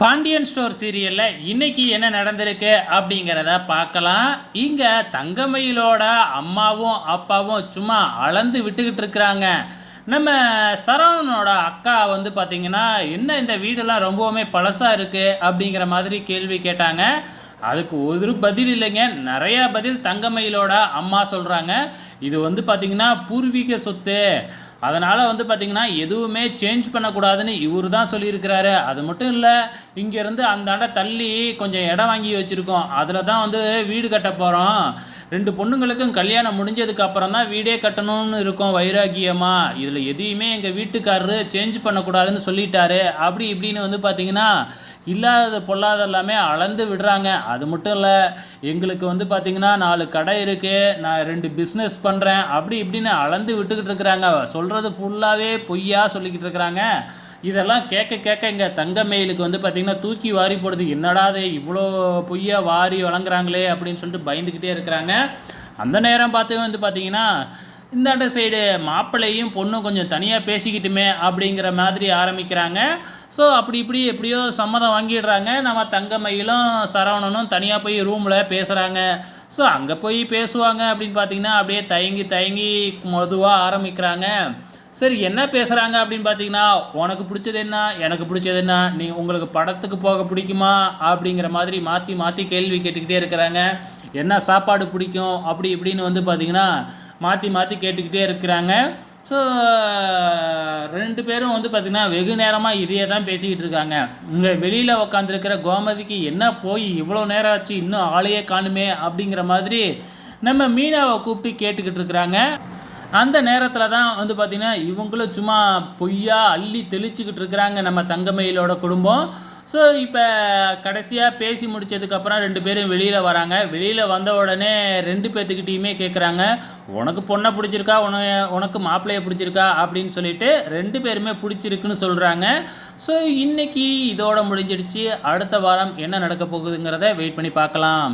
Pandian store சீரியலில் இன்னைக்கு என்ன நடந்திருக்கு அப்படிங்கிறத பார்க்கலாம். இங்கே தங்கமயிலோட அம்மாவும் அப்பாவும் சும்மா அளந்து விட்டுக்கிட்டு இருக்கிறாங்க. நம்ம சரவணனோட அக்கா வந்து பார்த்திங்கன்னா என்ன இந்த வீடெல்லாம் ரொம்பவுமே பழசாக இருக்குது அப்படிங்கிற மாதிரி கேள்வி கேட்டாங்க. அதுக்கு ஒரு பதில் இல்லைங்க நிறையா பதில் தங்கமயிலோட அம்மா சொல்கிறாங்க இது வந்து பார்த்திங்கன்னா பூர்வீக சொத்து. அதனால் வந்து பார்த்திங்கன்னா எதுவுமே சேஞ்ச் பண்ணக்கூடாதுன்னு இவர் தான் சொல்லியிருக்கிறாரு. அது மட்டும் இல்லை இங்கேருந்து அந்தாண்ட தள்ளி கொஞ்சம் இடம் வாங்கி வச்சுருக்கோம். அதில் தான் வந்து வீடு கட்ட போகிறோம் ரெண்டு பொண்ணுங்களுக்கும் கல்யாணம் முடிஞ்சதுக்கு அப்புறம் தான் வீடே கட்டணும்னு இருக்கும் வைராகியமாக இதில் எதையுமே எங்கள் வீட்டுக்காரரு சேஞ்ச் பண்ணக்கூடாதுன்னு சொல்லிட்டாரு. அப்படி இப்படின்னு வந்து பார்த்திங்கன்னா இல்லாதது பொல்லாத எல்லாமே அளந்து விடுறாங்க. அது மட்டும் இல்லை எங்களுக்கு வந்து பார்த்திங்கன்னா நாலு கடை இருக்குது நான் ரெண்டு பிஸ்னஸ் பண்ணுறேன் அப்படி இப்படின்னு அளந்து விட்டுக்கிட்டு இருக்கிறாங்க. சொல்கிறது ஃபுல்லாகவே பொய்யா சொல்லிக்கிட்டு இருக்கிறாங்க. இதெல்லாம் கேட்க கேட்க இங்கே தங்கமயிலுக்கு வந்து பார்த்திங்கன்னா தூக்கி வாரி போடுது. என்னடா அது இவ்வளோ பொய்யா வாரி வழங்குறாங்களே அப்படின்னு சொல்லிட்டு பயந்துக்கிட்டே இருக்கிறாங்க. அந்த நேரம் பார்த்து வந்து பார்த்திங்கன்னா இந்தாண்ட சைடு மாப்பிள்ளையும் பொண்ணும் கொஞ்சம் தனியாக பேசிக்கிட்டுமே அப்படிங்கிற மாதிரி ஆரம்பிக்கிறாங்க. ஸோ அப்படி இப்படி எப்படியோ சம்மதம் வாங்கிடுறாங்க. நம்ம தங்கமயிலும் சரவணனும் தனியாக போய் ரூமில் பேசுகிறாங்க ஸோ அங்கே போய் பேசுவாங்க அப்படின்னு பார்த்தீங்கன்னா அப்படியே தயங்கி தயங்கி மொதுவாக ஆரம்பிக்கிறாங்க. சரி என்ன பேசுகிறாங்க அப்படின்னு பார்த்தீங்கன்னா உனக்கு பிடிச்சது என்ன? எனக்கு பிடிச்சது என்ன? நீ உங்களுக்கு படத்துக்கு போக பிடிக்குமா? அப்படிங்கிற மாதிரி மாற்றி மாற்றி கேள்வி கேட்டுக்கிட்டே இருக்கிறாங்க. என்ன சாப்பாடு பிடிக்கும்? அப்படி இப்படின்னு வந்து பார்த்தீங்கன்னா மாற்றி மாற்றி கேட்டுக்கிட்டே இருக்கிறாங்க. ஸோ ரெண்டு பேரும் வந்து பார்த்திங்கன்னா வெகு நேரமாக இதையே தான் பேசிக்கிட்டு இருக்காங்க. இங்கே வெளியில் உக்காந்துருக்கிற கோமதிக்கு என்ன போய் இவ்வளோ நேரம் ஆச்சு? இன்னும் ஆளையே காணுமே அப்படிங்கிற மாதிரி நம்ம மீனாவை கூப்பிட்டு கேட்டுக்கிட்டு இருக்கிறாங்க. அந்த நேரத்தில் தான் வந்து பார்த்திங்கன்னா இவங்களும் சும்மா பொய்யா அள்ளி தெளிச்சுக்கிட்டு இருக்கிறாங்க நம்ம தங்கமயிலோட குடும்பம். ஸோ இப்போ கடைசியாக பேசி முடித்ததுக்கப்புறம் ரெண்டு பேரும் வெளியில் வராங்க. வெளியில் வந்த உடனே ரெண்டு பேர்த்துக்கிட்டையுமே கேட்குறாங்க உனக்கு பொண்ணை பிடிச்சிருக்கா? உன உனக்கு மாப்பிள்ளையை பிடிச்சிருக்கா? அப்படின்னு சொல்லிட்டு ரெண்டு பேருமே பிடிச்சிருக்குன்னு சொல்கிறாங்க ஸோ இன்றைக்கி இதோட முடிஞ்சிடுச்சு. அடுத்த வாரம் என்ன நடக்க போகுதுங்கிறத வெயிட் பண்ணி பார்க்கலாம்.